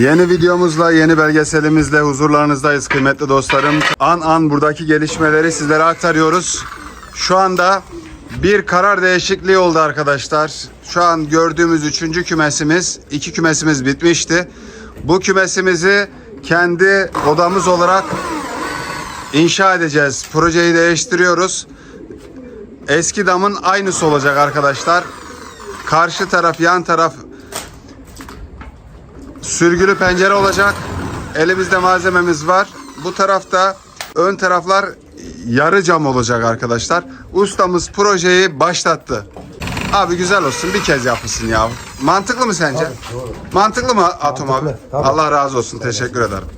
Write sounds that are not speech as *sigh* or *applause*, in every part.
Yeni videomuzla, yeni belgeselimizle huzurlarınızdayız kıymetli dostlarım. An an buradaki gelişmeleri sizlere aktarıyoruz. Şu anda bir karar değişikliği oldu arkadaşlar. Şu an gördüğümüz üçüncü kümesimiz, iki kümesimiz bitmişti. Bu kümesimizi kendi odamız olarak inşa edeceğiz. Projeyi değiştiriyoruz. Eski damın aynısı olacak arkadaşlar. Karşı taraf, yan taraf sürgülü pencere olacak. Elimizde malzememiz var. Bu tarafta ön taraflar yarı cam olacak arkadaşlar. Ustamız projeyi başlattı. Abi güzel olsun bir kez yapılsın ya. Mantıklı mı sence? Mantıklı mı Atom abi? tabii. Allah razı olsun. Teşekkür ederim.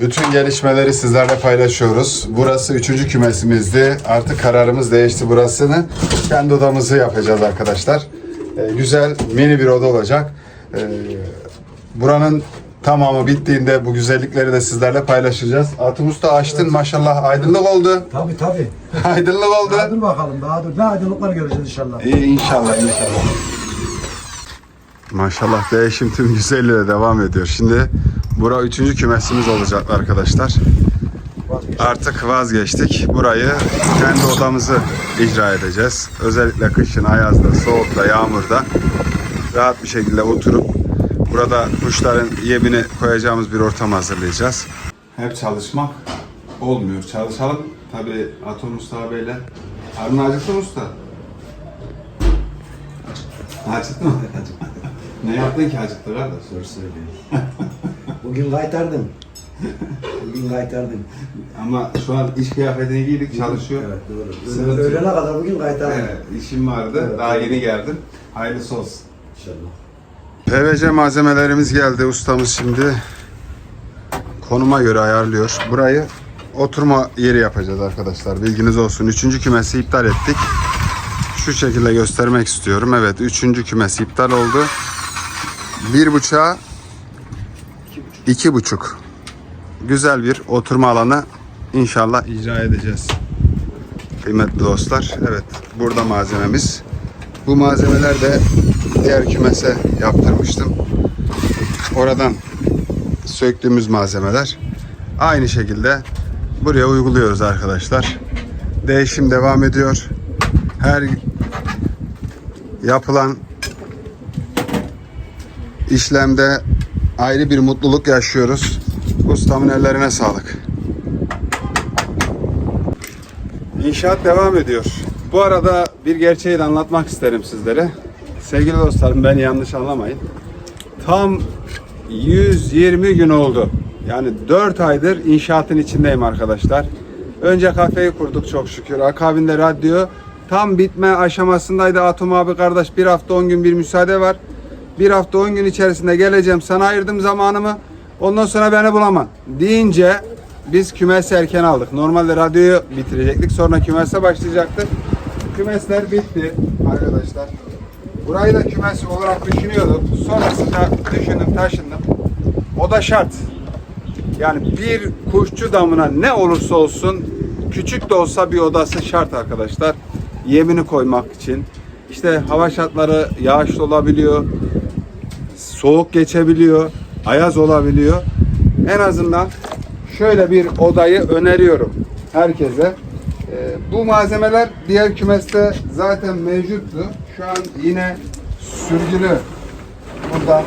Bütün gelişmeleri sizlerle paylaşıyoruz. Burası üçüncü kümesimizdi. Artık kararımız değişti burasını. Kendi odamızı yapacağız arkadaşlar. Ee, güzel mini bir oda olacak. Ee, buranın tamamı bittiğinde bu güzellikleri de sizlerle paylaşacağız. Atom Usta açtın maşallah aydınlık oldu. Tabii tabii. *laughs* aydınlık oldu. Daha dur bakalım daha dur. Ne aydınlıklar göreceğiz inşallah. İyi inşallah inşallah. Maşallah değişim tüm güzelliğiyle devam ediyor. Şimdi bura üçüncü kümesimiz olacak arkadaşlar. Artık vazgeçtik. Burayı kendi odamızı icra edeceğiz. Özellikle kışın, ayazda, soğukta, yağmurda rahat bir şekilde oturup burada kuşların yemini koyacağımız bir ortam hazırlayacağız. Hep çalışmak olmuyor. Çalışalım. Tabii Atom Mustafa Bey'le. Harun acıktı mı usta? Acıktı mı? *laughs* ne yaptın ki acıktı kardeş? Doğru söylüyorsun. *laughs* Bugün kaytardım. Bugün kaytardım. Ama şu an iş kıyafetini giydik çalışıyor. Evet doğru. Yok. Öğlene kadar bugün kaytardım. Evet, işim vardı. Evet, Daha evet. yeni geldim. Hayırlısı olsun. PVC malzemelerimiz geldi. Ustamız şimdi konuma göre ayarlıyor. Burayı oturma yeri yapacağız arkadaşlar. Bilginiz olsun. Üçüncü kümesi iptal ettik. Şu şekilde göstermek istiyorum. Evet, üçüncü kümesi iptal oldu. Bir buçuğa iki buçuk. Güzel bir oturma alanı inşallah icra edeceğiz. Kıymetli dostlar. Evet, burada malzememiz. Bu malzemeler de diğer kümese yaptırmıştım. Oradan söktüğümüz malzemeler. Aynı şekilde buraya uyguluyoruz arkadaşlar. Değişim devam ediyor. Her yapılan işlemde ayrı bir mutluluk yaşıyoruz. Ustamın ellerine sağlık. İnşaat devam ediyor. Bu arada bir gerçeği de anlatmak isterim sizlere. Sevgili dostlarım beni yanlış anlamayın. Tam 120 gün oldu. Yani 4 aydır inşaatın içindeyim arkadaşlar. Önce kafeyi kurduk çok şükür. Akabinde radyo tam bitme aşamasındaydı. Atom abi kardeş bir hafta 10 gün bir müsaade var. Bir hafta 10 gün içerisinde geleceğim. Sana ayırdım zamanımı. Ondan sonra beni bulamam. Deyince biz kümesi erken aldık. Normalde radyoyu bitirecektik. Sonra kümese başlayacaktık. Kümesler bitti arkadaşlar. Burayı da kümes olarak düşünüyorduk. Sonrasında düşündüm taşındım. O da şart. Yani bir kuşçu damına ne olursa olsun küçük de olsa bir odası şart arkadaşlar. Yemini koymak için. İşte hava şartları yağışlı olabiliyor. Soğuk geçebiliyor. Ayaz olabiliyor. En azından şöyle bir odayı öneriyorum herkese. Ee, bu malzemeler diğer kümeste zaten mevcuttu. Şu an yine sürgülü buradan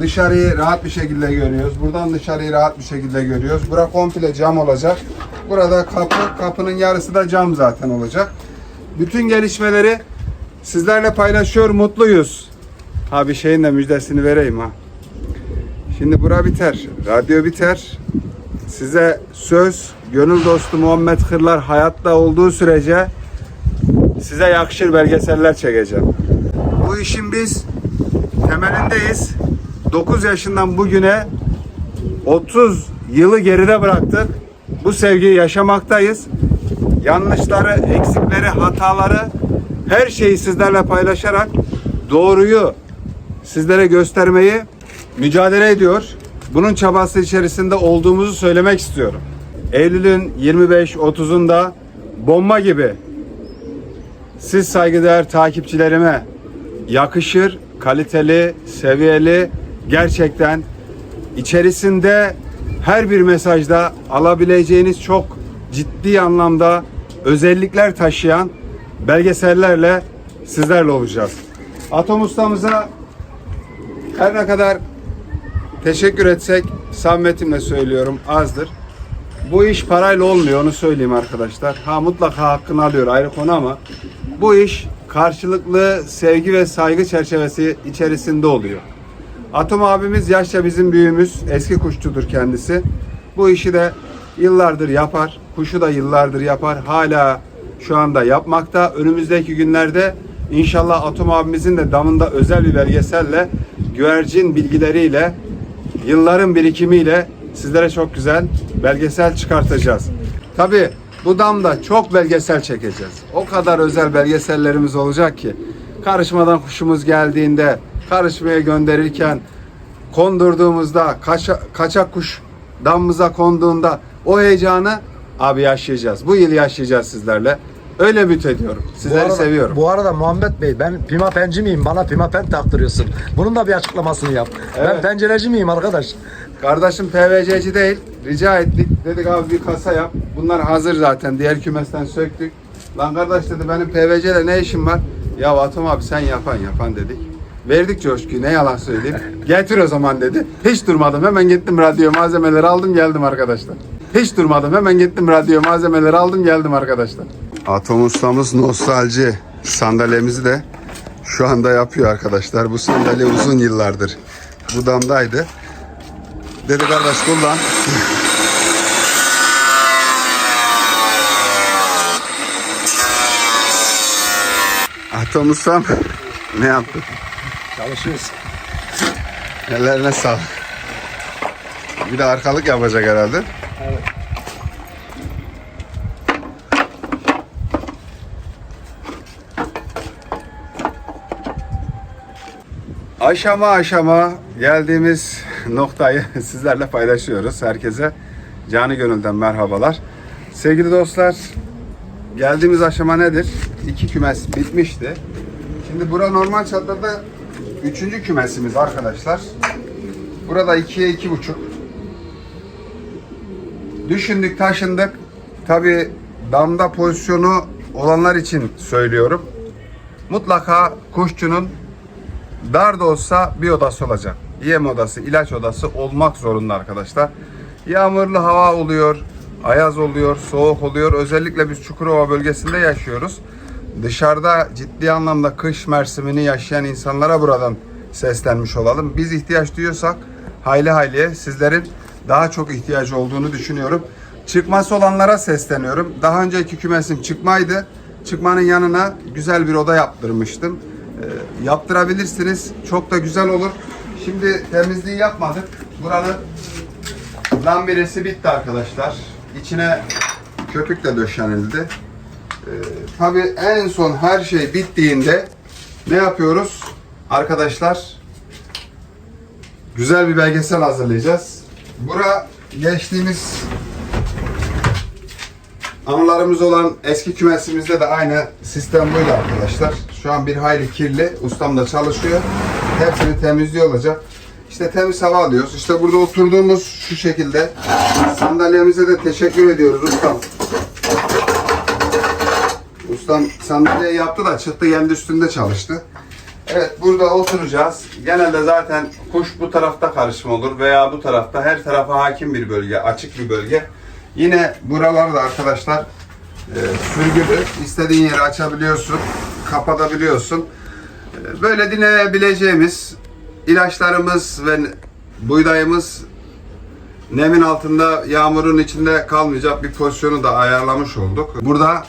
dışarıyı rahat bir şekilde görüyoruz. Buradan dışarıyı rahat bir şekilde görüyoruz. Bura komple cam olacak. Burada kapı, kapının yarısı da cam zaten olacak. Bütün gelişmeleri sizlerle paylaşıyor, mutluyuz. Ha bir şeyin de müjdesini vereyim ha. Şimdi bura biter, radyo biter. Size söz, gönül dostu Muhammed Hırlar hayatta olduğu sürece size yakışır belgeseller çekeceğim. Bu işin biz temelindeyiz. 9 yaşından bugüne 30 yılı geride bıraktık. Bu sevgiyi yaşamaktayız. Yanlışları, eksikleri, hataları her şeyi sizlerle paylaşarak doğruyu sizlere göstermeyi mücadele ediyor. Bunun çabası içerisinde olduğumuzu söylemek istiyorum. Eylül'ün 25-30'unda bomba gibi siz saygıdeğer takipçilerime yakışır, kaliteli, seviyeli gerçekten içerisinde her bir mesajda alabileceğiniz çok ciddi anlamda özellikler taşıyan belgesellerle sizlerle olacağız. Atom ustamıza her ne kadar teşekkür etsek samimiyetimle söylüyorum azdır. Bu iş parayla olmuyor onu söyleyeyim arkadaşlar. Ha mutlaka hakkını alıyor ayrı konu ama bu iş karşılıklı sevgi ve saygı çerçevesi içerisinde oluyor. Atom abimiz yaşça bizim büyüğümüz. Eski kuşçudur kendisi. Bu işi de yıllardır yapar. Kuşu da yıllardır yapar. Hala şu anda yapmakta. Önümüzdeki günlerde inşallah Atom abimizin de damında özel bir belgeselle güvercin bilgileriyle yılların birikimiyle sizlere çok güzel belgesel çıkartacağız. Tabi bu damda çok belgesel çekeceğiz. O kadar özel belgesellerimiz olacak ki karışmadan kuşumuz geldiğinde karışmaya gönderirken kondurduğumuzda kaça, kaçak kuş damımıza konduğunda o heyecanı abi yaşayacağız. Bu yıl yaşayacağız sizlerle. Öyle ümit ediyorum. Sizleri bu arada, seviyorum. Bu arada Muhammed Bey ben pimapenci miyim? Bana pimapen taktırıyorsun. Bunun da bir açıklamasını yap. Ben Evet. pencereci miyim arkadaş? Kardeşim PVC'ci değil. Rica ettik. Dedik abi bir kasa yap. Bunlar hazır zaten. Diğer kümesten söktük. Lan kardeş dedi benim PVC'de ne işim var? Ya Atom abi sen yapan yapan dedik. Verdik coşkuyu ne yalan söyleyeyim. *laughs* Getir o zaman dedi. Hiç durmadım. Hemen gittim radyo malzemeleri aldım geldim arkadaşlar. Hiç durmadım. Hemen gittim radyo malzemeleri aldım geldim arkadaşlar. Atom ustamız nostalji sandalyemizi de şu anda yapıyor arkadaşlar. Bu sandalye uzun yıllardır bu damdaydı. Dedi kardeş kullan. Atom ustam ne yaptı? Çalışıyoruz. Ellerine sağlık. Bir de arkalık yapacak herhalde. Evet. Aşama aşama geldiğimiz *laughs* noktayı sizlerle paylaşıyoruz. Herkese canı gönülden merhabalar. Sevgili dostlar, geldiğimiz aşama nedir? İki kümes bitmişti. Şimdi bura normal çadırda üçüncü kümesimiz arkadaşlar. Burada ikiye iki buçuk. Düşündük, taşındık. Tabi damda pozisyonu olanlar için söylüyorum. Mutlaka kuşçunun dar da olsa bir odası olacak. Yem odası, ilaç odası olmak zorunda arkadaşlar. Yağmurlu hava oluyor, ayaz oluyor, soğuk oluyor. Özellikle biz Çukurova bölgesinde yaşıyoruz. Dışarıda ciddi anlamda kış mevsimini yaşayan insanlara buradan seslenmiş olalım. Biz ihtiyaç duyuyorsak hayli hayli sizlerin daha çok ihtiyacı olduğunu düşünüyorum. Çıkması olanlara sesleniyorum. Daha önceki kümesim çıkmaydı. Çıkmanın yanına güzel bir oda yaptırmıştım. Ee, yaptırabilirsiniz. Çok da güzel olur. Şimdi temizliği yapmadık. Buranın lambiresi bitti arkadaşlar. İçine köpük de döşenildi. Ee, tabii en son her şey bittiğinde ne yapıyoruz? Arkadaşlar güzel bir belgesel hazırlayacağız. Bura geçtiğimiz anılarımız olan eski kümesimizde de aynı sistem buydu arkadaşlar. Şu an bir hayli kirli. Ustam da çalışıyor. Hepsini temizliyor olacak. İşte temiz hava alıyoruz. İşte burada oturduğumuz şu şekilde. Sandalyemize de teşekkür ediyoruz ustam. Ustam sandalyeyi yaptı da çıktı kendi üstünde çalıştı. Evet burada oturacağız. Genelde zaten kuş bu tarafta karışma olur veya bu tarafta her tarafa hakim bir bölge, açık bir bölge. Yine buralarda arkadaşlar e, sürgülü. İstediğin yeri açabiliyorsun, kapatabiliyorsun. Böyle dinleyebileceğimiz ilaçlarımız ve buğdayımız nemin altında yağmurun içinde kalmayacak bir pozisyonu da ayarlamış olduk. Burada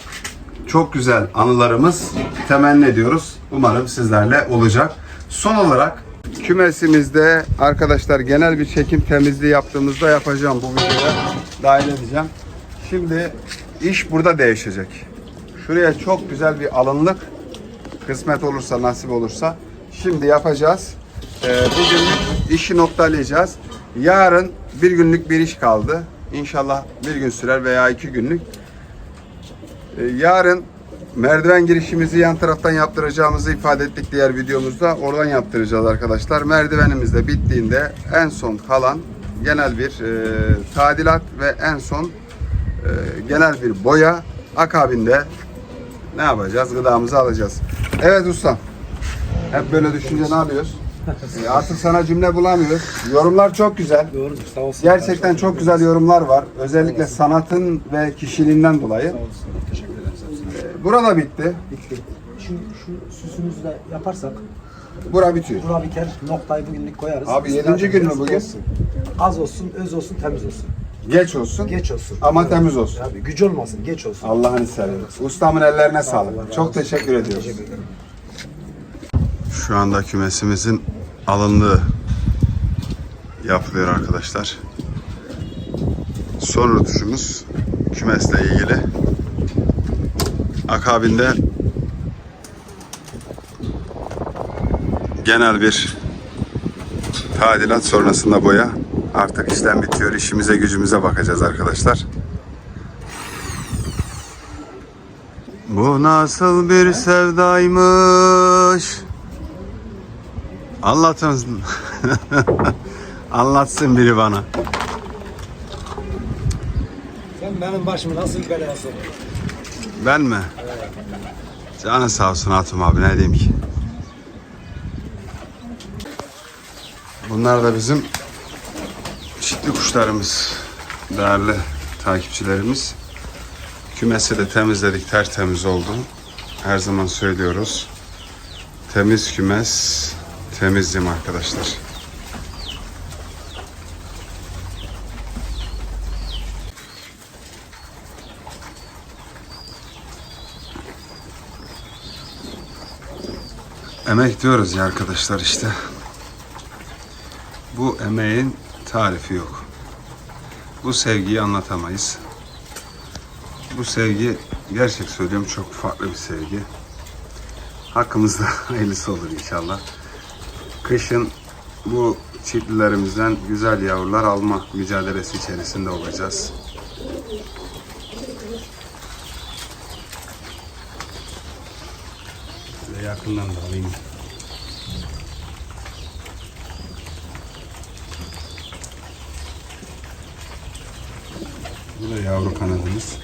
çok güzel anılarımız temenni ediyoruz. Umarım sizlerle olacak. Son olarak kümesimizde arkadaşlar genel bir çekim temizliği yaptığımızda yapacağım bu videoya dahil edeceğim. Şimdi iş burada değişecek. Şuraya çok güzel bir alınlık kısmet olursa nasip olursa şimdi yapacağız. Ee, bugün işi noktalayacağız. Yarın bir günlük bir iş kaldı. İnşallah bir gün sürer veya iki günlük. Ee, yarın merdiven girişimizi yan taraftan yaptıracağımızı ifade ettik diğer videomuzda. Oradan yaptıracağız arkadaşlar. Merdivenimiz de bittiğinde en son kalan genel bir e, tadilat ve en son e, genel bir boya akabinde ne yapacağız? Gıdamızı alacağız. Evet ustam. Hep böyle düşünce ne alıyoruz? E, artık sana cümle bulamıyoruz. Yorumlar çok güzel. Sağ olsun. Gerçekten çok güzel yorumlar var. Özellikle sanatın ve kişiliğinden dolayı. Teşekkür. E, Burada bitti. Bitti. Şu, şu süsümüzü de yaparsak Bura bitiyor. bura biter. Noktayı bugünlük koyarız. Abi, yedinci gün mü bugün? Az olsun, öz olsun, temiz olsun. Geç olsun. Geç olsun. Ama temiz olsun. Abi güç olmasın, geç olsun. Allah'ını seversen. Ustamın ellerine Allah sağlık. razı Çok teşekkür ediyoruz. Teşekkür ederim. Şu anda kümesimizin alındığı yapılıyor arkadaşlar. Son rutuşumuz kümesle ilgili. Akabinde genel bir tadilat sonrasında boya. Artık işlem bitiyor. İşimize gücümüze bakacağız arkadaşlar. Bu nasıl bir sevdaymış? Anlatın. *laughs* Anlatsın biri bana. Sen benim başımı nasıl belasın? Ben mi? Canı sağ olsun Atum abi ne diyeyim ki. Bunlar da bizim çitli kuşlarımız. Değerli takipçilerimiz. Kümesi de temizledik tertemiz oldu. Her zaman söylüyoruz. Temiz kümes, temizim arkadaşlar. Emek diyoruz ya arkadaşlar işte. Bu emeğin tarifi yok. Bu sevgiyi anlatamayız. Bu sevgi gerçek söylüyorum çok farklı bir sevgi. Hakkımızda *laughs* hayırlısı olur inşallah. Kışın bu çiftlilerimizden güzel yavrular alma mücadelesi içerisinde olacağız. Şöyle yakından da alayım. Bu da yavru kanadımız.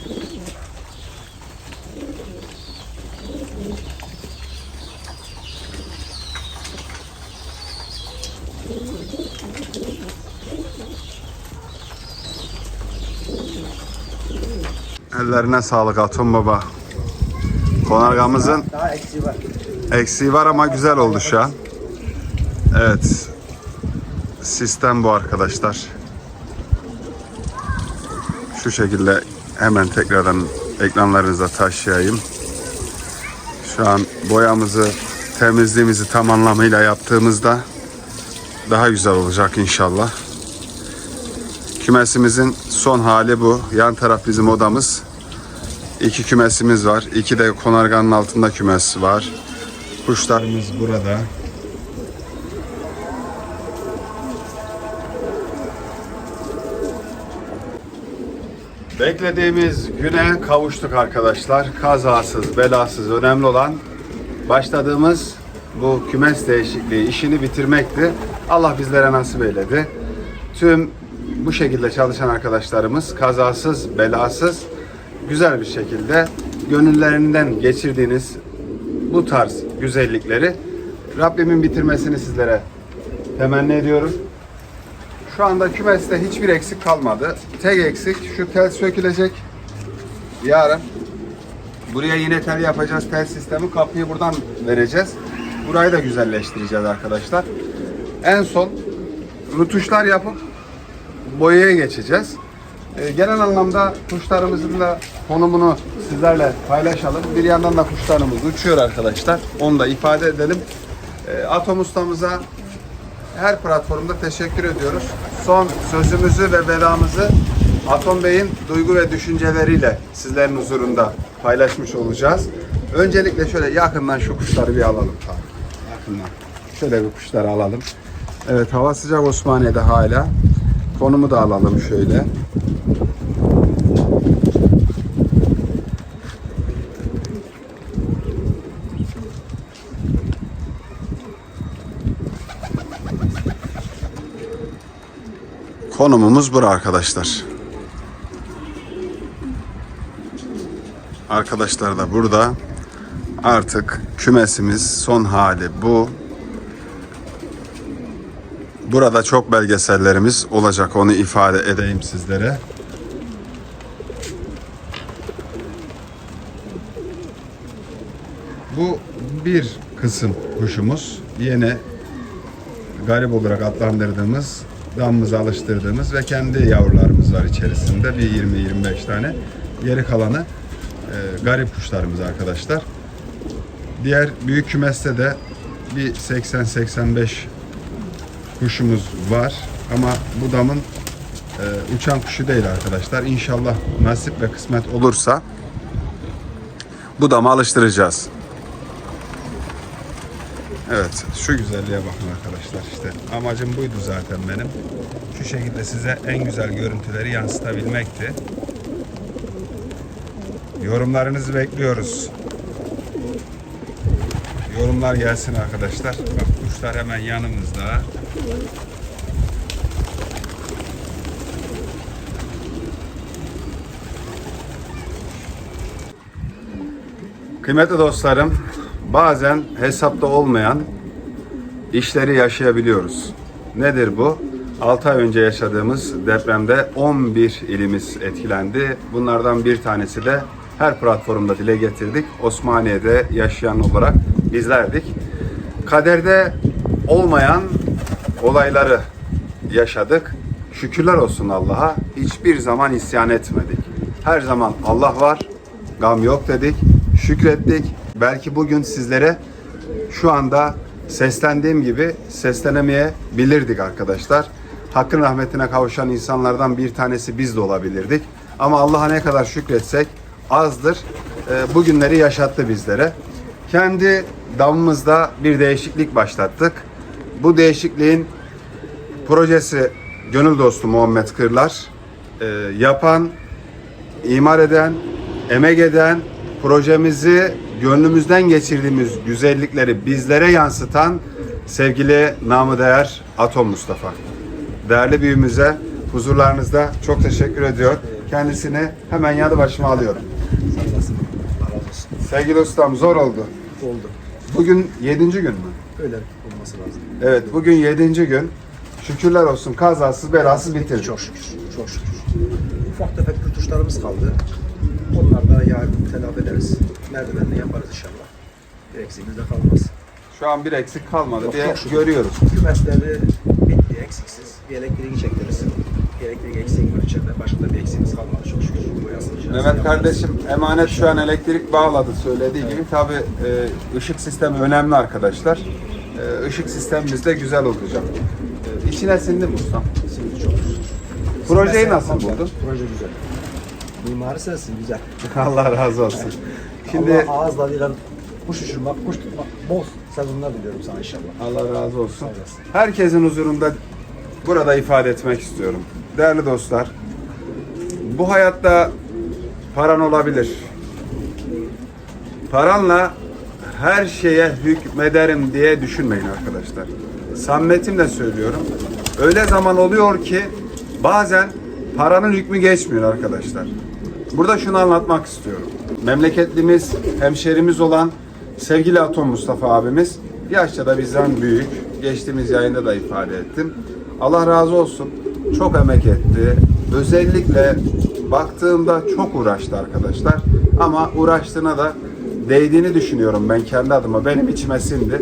Ellerine sağlık Atom Baba. Konargamızın Daha eksiği var. Eksiği var ama güzel oldu şu an. Evet. Sistem bu arkadaşlar. Şu şekilde hemen tekrardan ekranlarınıza taşıyayım. Şu an boyamızı, temizliğimizi tam anlamıyla yaptığımızda daha güzel olacak inşallah. Kümesimizin son hali bu. Yan taraf bizim odamız. İki kümesimiz var. İki de konarganın altında kümes var. Kuşlarımız burada. Beklediğimiz güne kavuştuk arkadaşlar. Kazasız, belasız önemli olan başladığımız bu kümes değişikliği işini bitirmekti. Allah bizlere nasip eyledi. Tüm bu şekilde çalışan arkadaşlarımız kazasız, belasız, güzel bir şekilde gönüllerinden geçirdiğiniz bu tarz güzellikleri Rabbimin bitirmesini sizlere temenni ediyorum. Şu anda kümeste hiçbir eksik kalmadı. Tek eksik şu tel sökülecek. Yarın buraya yine tel yapacağız. Tel sistemi kapıyı buradan vereceğiz. Burayı da güzelleştireceğiz arkadaşlar. En son rutuşlar yapıp boyaya geçeceğiz. Ee, genel anlamda kuşlarımızın da konumunu sizlerle paylaşalım. Bir yandan da kuşlarımız uçuyor arkadaşlar. Onu da ifade edelim. Ee, Atom ustamıza her platformda teşekkür ediyoruz. Son sözümüzü ve vedamızı Atom Bey'in duygu ve düşünceleriyle sizlerin huzurunda paylaşmış olacağız. Öncelikle şöyle yakından şu kuşları bir alalım. Yakından. Şöyle bir kuşları alalım. Evet hava sıcak Osmaniye'de hala. Konumu da alalım şöyle. Konumumuz bura arkadaşlar. Arkadaşlar da burada. Artık kümesimiz son hali bu. Burada çok belgesellerimiz olacak onu ifade edeyim sizlere. Bu bir kısım kuşumuz. Yine garip olarak adlandırdığımız, damımıza alıştırdığımız ve kendi yavrularımız var içerisinde. Bir 20-25 tane. Geri kalanı e, garip kuşlarımız arkadaşlar. Diğer büyük kümeste de bir 80-85 kuşumuz var. Ama bu damın e, uçan kuşu değil arkadaşlar. İnşallah nasip ve kısmet olursa bu dama alıştıracağız. Evet, şu güzelliğe bakın arkadaşlar işte. Amacım buydu zaten benim. Şu şekilde size en güzel görüntüleri yansıtabilmekti. Yorumlarınızı bekliyoruz. Yorumlar gelsin arkadaşlar. Bak kuşlar hemen yanımızda. Kıymetli dostlarım, bazen hesapta olmayan işleri yaşayabiliyoruz. Nedir bu? 6 ay önce yaşadığımız depremde 11 ilimiz etkilendi. Bunlardan bir tanesi de her platformda dile getirdik. Osmaniye'de yaşayan olarak bizlerdik. Kaderde olmayan olayları yaşadık. Şükürler olsun Allah'a. Hiçbir zaman isyan etmedik. Her zaman Allah var, gam yok dedik, şükrettik. Belki bugün sizlere şu anda seslendiğim gibi seslenemeyebilirdik arkadaşlar. Hakkın rahmetine kavuşan insanlardan bir tanesi biz de olabilirdik. Ama Allah'a ne kadar şükretsek azdır. Ee, Bugünleri yaşattı bizlere. Kendi damımızda bir değişiklik başlattık. Bu değişikliğin projesi gönül dostu Muhammed Kırlar. Ee, yapan, imar eden, emek eden, projemizi gönlümüzden geçirdiğimiz güzellikleri bizlere yansıtan sevgili namı değer Atom Mustafa. Değerli büyüğümüze huzurlarınızda çok teşekkür ediyor. Kendisini hemen yanı başıma alıyorum. Sevgili ustam zor oldu. Oldu. Bugün yedinci gün mü? Öyle olması lazım. Evet bugün yedinci gün. Şükürler olsun kazasız belasız bitirdik. Çok şükür. Çok şükür. Ufak tefek kurtuluşlarımız kaldı. Onlar da yarın telafi ederiz. Merdivenle yaparız inşallah. Bir eksiğimiz de kalmaz. Şu an bir eksik kalmadı diye görüyoruz. Kümesleri bitti eksiksiz. Bir elektriği çektiririz. Bir elektrik eksiği var içeride. Başka da bir eksiğimiz kalmadı çok şükür. Mehmet kardeşim emanet şu an elektrik bağladı söylediği gibi. Tabi ışık sistemi önemli arkadaşlar. E, ışık sistemimiz de güzel olacak. E, içine sindim ustam. Şimdi çok şükür. Projeyi nasıl buldun? Proje güzel. Mimarı sensin güzel. *laughs* Allah razı olsun. Şimdi Allah ağızla dilen kuş uçurmak, kuş tutmak bol sezonlar diliyorum sana inşallah. Allah razı olsun. Herkesin huzurunda burada ifade etmek istiyorum. Değerli dostlar, bu hayatta paran olabilir. Paranla her şeye hükmederim diye düşünmeyin arkadaşlar. Samimiyetimle söylüyorum. Öyle zaman oluyor ki bazen paranın hükmü geçmiyor arkadaşlar. Burada şunu anlatmak istiyorum. Memleketlimiz, hemşerimiz olan sevgili Atom Mustafa abimiz yaşça da bizden büyük. Geçtiğimiz yayında da ifade ettim. Allah razı olsun. Çok emek etti. Özellikle baktığımda çok uğraştı arkadaşlar. Ama uğraştığına da değdiğini düşünüyorum ben kendi adıma. Benim içime sindi.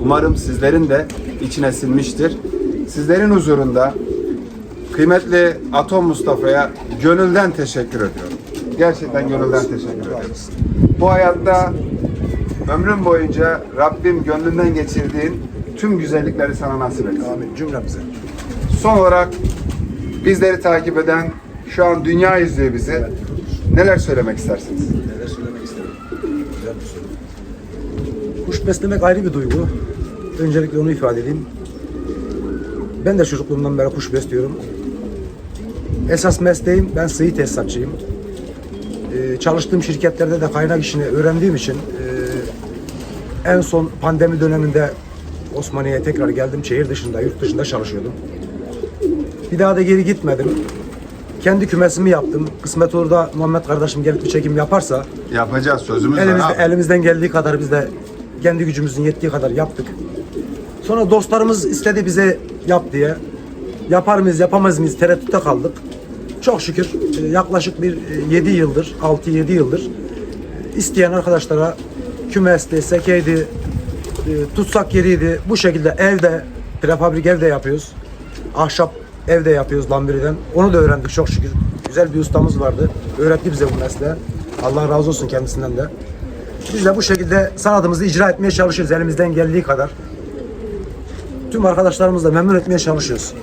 Umarım sizlerin de içine sinmiştir. Sizlerin huzurunda kıymetli Atom Mustafa'ya gönülden teşekkür ediyorum. Gerçekten gönülden teşekkür ediyorum. Bu hayatta ömrüm boyunca Rabbim gönlünden geçirdiğin tüm güzellikleri sana nasip etsin. Amin cümlemize. Son olarak bizleri takip eden şu an dünya izliyor bizi. Neler söylemek istersiniz? Neler söylemek isterim. Güzel bir soru. Kuş beslemek ayrı bir duygu. Öncelikle onu ifade edeyim. Ben de çocukluğumdan beri kuş besliyorum. Esas mesleğim ben sığır tesisatçıyım. Ee, çalıştığım şirketlerde de kaynak işini öğrendiğim için e, en son pandemi döneminde Osmaniye'ye tekrar geldim. Şehir dışında, yurt dışında çalışıyordum. Bir daha da geri gitmedim. Kendi kümesimi yaptım. Kısmet olur da Muhammed kardeşim gelip bir çekim yaparsa Yapacağız sözümüz var elimizde, abi. elimizden geldiği kadar biz de kendi gücümüzün yettiği kadar yaptık. Sonra dostlarımız istedi bize yap diye. Yapar mıyız yapamaz mıyız tereddütte kaldık. Çok şükür e, yaklaşık bir 7 yıldır, 6-7 yıldır e, isteyen arkadaşlara kümesti, sekeydi, e, tutsak yeriydi. Bu şekilde evde, prefabrik evde yapıyoruz. Ahşap evde yapıyoruz lambiriden. Onu da öğrendik çok şükür. Güzel bir ustamız vardı. Öğretti bize bu mesleği. Allah razı olsun kendisinden de. Biz de bu şekilde sanatımızı icra etmeye çalışıyoruz elimizden geldiği kadar. Tüm arkadaşlarımızla memnun etmeye çalışıyoruz.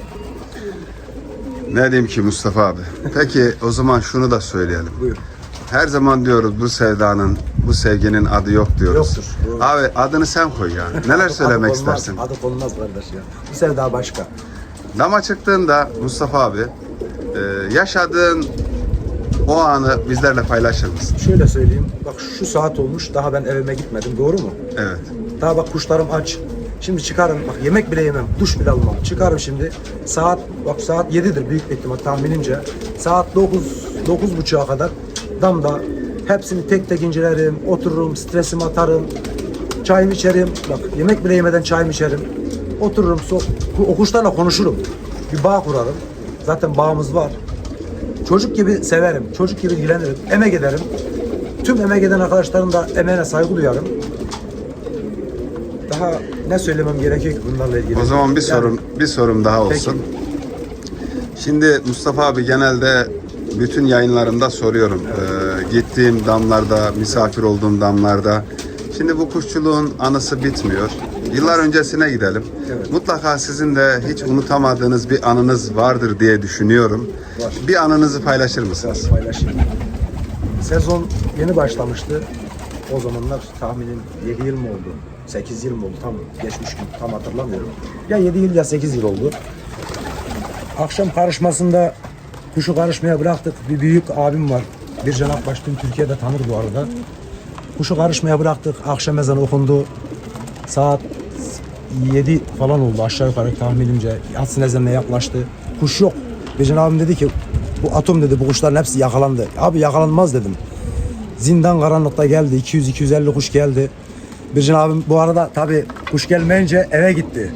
Ne diyeyim ki Mustafa abi? Peki o zaman şunu da söyleyelim. Buyur. Her zaman diyoruz bu sevdanın, bu sevginin adı yok diyoruz. Yoktur, doğru. Abi adını sen koy ya. *laughs* Neler söylemek konmaz, istersin? Adı konmaz kardeş ya. Bu sevda başka. Dama çıktığında Mustafa abi e, yaşadığın o anı bizlerle paylaşır mısın? Şöyle söyleyeyim. Bak şu saat olmuş daha ben evime gitmedim. Doğru mu? Evet. Daha bak kuşlarım aç. Şimdi çıkarım bak yemek bile yemem, duş bile almam. Çıkarım şimdi. Saat bak saat 7'dir büyük bir ihtimal tahminimce. Saat 9 9.30'a kadar damda hepsini tek tek incelerim, otururum, stresimi atarım. Çayımı içerim. Bak yemek bile yemeden çayımı içerim. Otururum, so o kuşlarla konuşurum. Bir bağ kurarım. Zaten bağımız var. Çocuk gibi severim, çocuk gibi ilgilenirim, emek ederim. Tüm emek eden arkadaşların da emeğine saygı duyarım. Daha ne söylemem gerekiyor ki bunlarla ilgili? O zaman bir Yani sorum bir sorum daha olsun. Şimdi Mustafa abi genelde bütün yayınlarında soruyorum. Ee, gittiğim damlarda, misafir olduğum damlarda. Şimdi bu kuşçuluğun anısı bitmiyor. Yıllar öncesine gidelim. Evet. Mutlaka sizin de hiç unutamadığınız bir anınız vardır diye düşünüyorum. Var. Bir anınızı paylaşır mısınız? Biraz paylaşayım. Sezon yeni başlamıştı. O zamanlar tahminim 7 yıl mı oldu? 8 yıl mı oldu? Tam geçmiş gün tam hatırlamıyorum. Ya 7 yıl ya 8 yıl oldu. Akşam karışmasında kuşu karışmaya bıraktık. Bir büyük abim var. Bir Cenap Baş tüm Türkiye'de tanır bu arada. Kuşu karışmaya bıraktık. Akşam ezanı okundu. Saat 7 falan oldu aşağı yukarı tahminimce. Yatsın ezanına yaklaştı. Kuş yok. Becan abim dedi ki bu atom dedi bu kuşların hepsi yakalandı. Abi yakalanmaz dedim. Zindan karanlıkta geldi. 200-250 kuş geldi. Bircan abim bu arada tabii kuş gelmeyince eve gitti.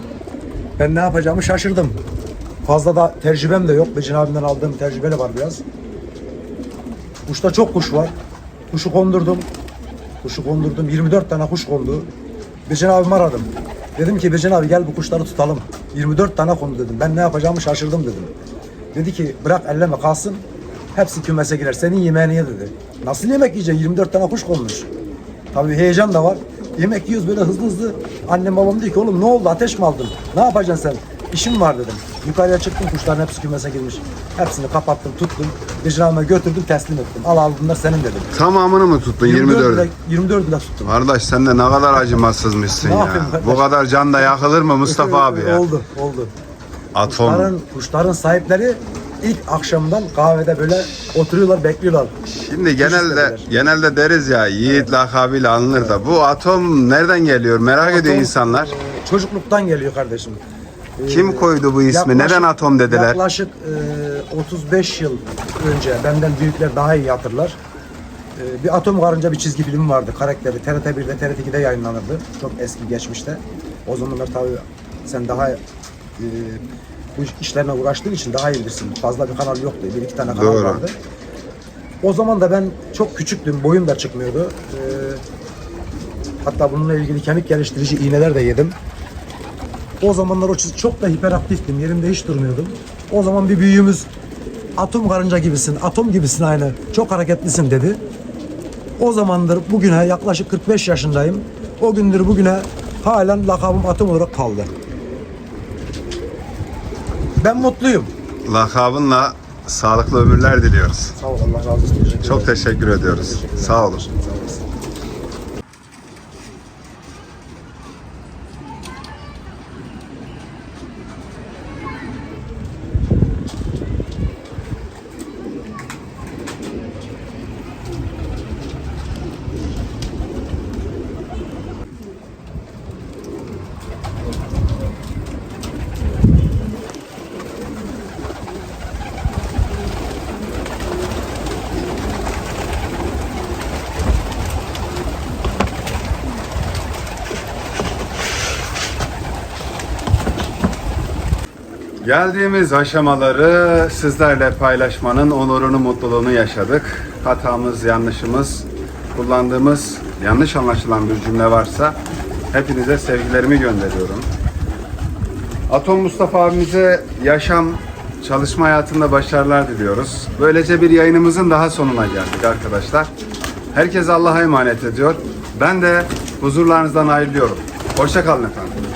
Ben ne yapacağımı şaşırdım. Fazla da tecrübem de yok. Bircan abimden aldığım tecrübe de var biraz. Kuşta çok kuş var. Kuşu kondurdum. Kuşu kondurdum. 24 tane kuş kondu. Bircan abimi aradım. Dedim ki Bircan abi gel bu kuşları tutalım. 24 tane kondu dedim. Ben ne yapacağımı şaşırdım dedim. Dedi ki bırak elleme kalsın. Hepsi kümese girer. Senin yemeğini ye dedi. Nasıl yemek yiyeceksin? 24 tane kuş konmuş. Tabii heyecan da var. Yemek yiyoruz böyle hızlı hızlı. Annem babam diyor ki oğlum ne oldu ateş mi aldın? Ne yapacaksın sen? İşim var dedim. Yukarıya çıktım kuşların hepsi kümese girmiş. Hepsini kapattım tuttum. Vicdanıma götürdüm teslim ettim. Al al bunlar senin dedim. Tamamını mı tuttun 24'ü? ile, 24 ile tuttum. Kardeş sen de ne kadar acımasızmışsın Ne ya. yapayım kardeş? Bu kadar can da yakılır mı Mustafa abi ya? Oldu oldu. Atom. Kuşların, kuşların sahipleri ilk akşamdan kahvede böyle oturuyorlar bekliyorlar. Şimdi genelde genelde deriz ya yiğit lakabıyla anılır da bu atom nereden geliyor merak ediyor Atom, insanlar. e, Çocukluktan geliyor kardeşim. E, Kim koydu bu ismi? Neden atom dediler? Yaklaşık e, 35 yıl önce benden büyükler daha iyi hatırlar. E, bir atom karınca bir çizgi filmi vardı. Karakteri TRT1'de TRT2'de yayınlanırdı. Çok eski geçmişte. O zamanlar tabii sen daha e, bu işlerine uğraştığın için daha iyi bilirsin. Fazla bir kanal yoktu. Bir iki tane kanal Doğru. vardı. O zaman da ben çok küçüktüm. Boyum da çıkmıyordu. E, hatta bununla ilgili kemik geliştirici iğneler de yedim. O zamanlar o çok da hiperaktiftim. Yerimde hiç durmuyordum. O zaman bir büyüğümüz atom karınca gibisin, atom gibisin aynı. Çok hareketlisin dedi. O zamandır bugüne yaklaşık 45 yaşındayım. O gündür bugüne halen lakabım atom olarak kaldı. Ben mutluyum. Lakabınla sağlıklı ömürler diliyoruz. Sağ ol Allah razı olsun. Teşekkür Çok ederim. teşekkür ediyoruz. Sağ olun. Sağ. Geldiğimiz aşamaları sizlerle paylaşmanın onurunu, mutluluğunu yaşadık. Hatamız, yanlışımız, kullandığımız yanlış anlaşılan bir cümle varsa hepinize sevgilerimi gönderiyorum. Atom Mustafa abimize yaşam, çalışma hayatında başarılar diliyoruz. Böylece bir yayınımızın daha sonuna geldik arkadaşlar. Herkes Allah'a emanet ediyor. Ben de huzurlarınızdan ayrılıyorum. Hoşça kalın efendim.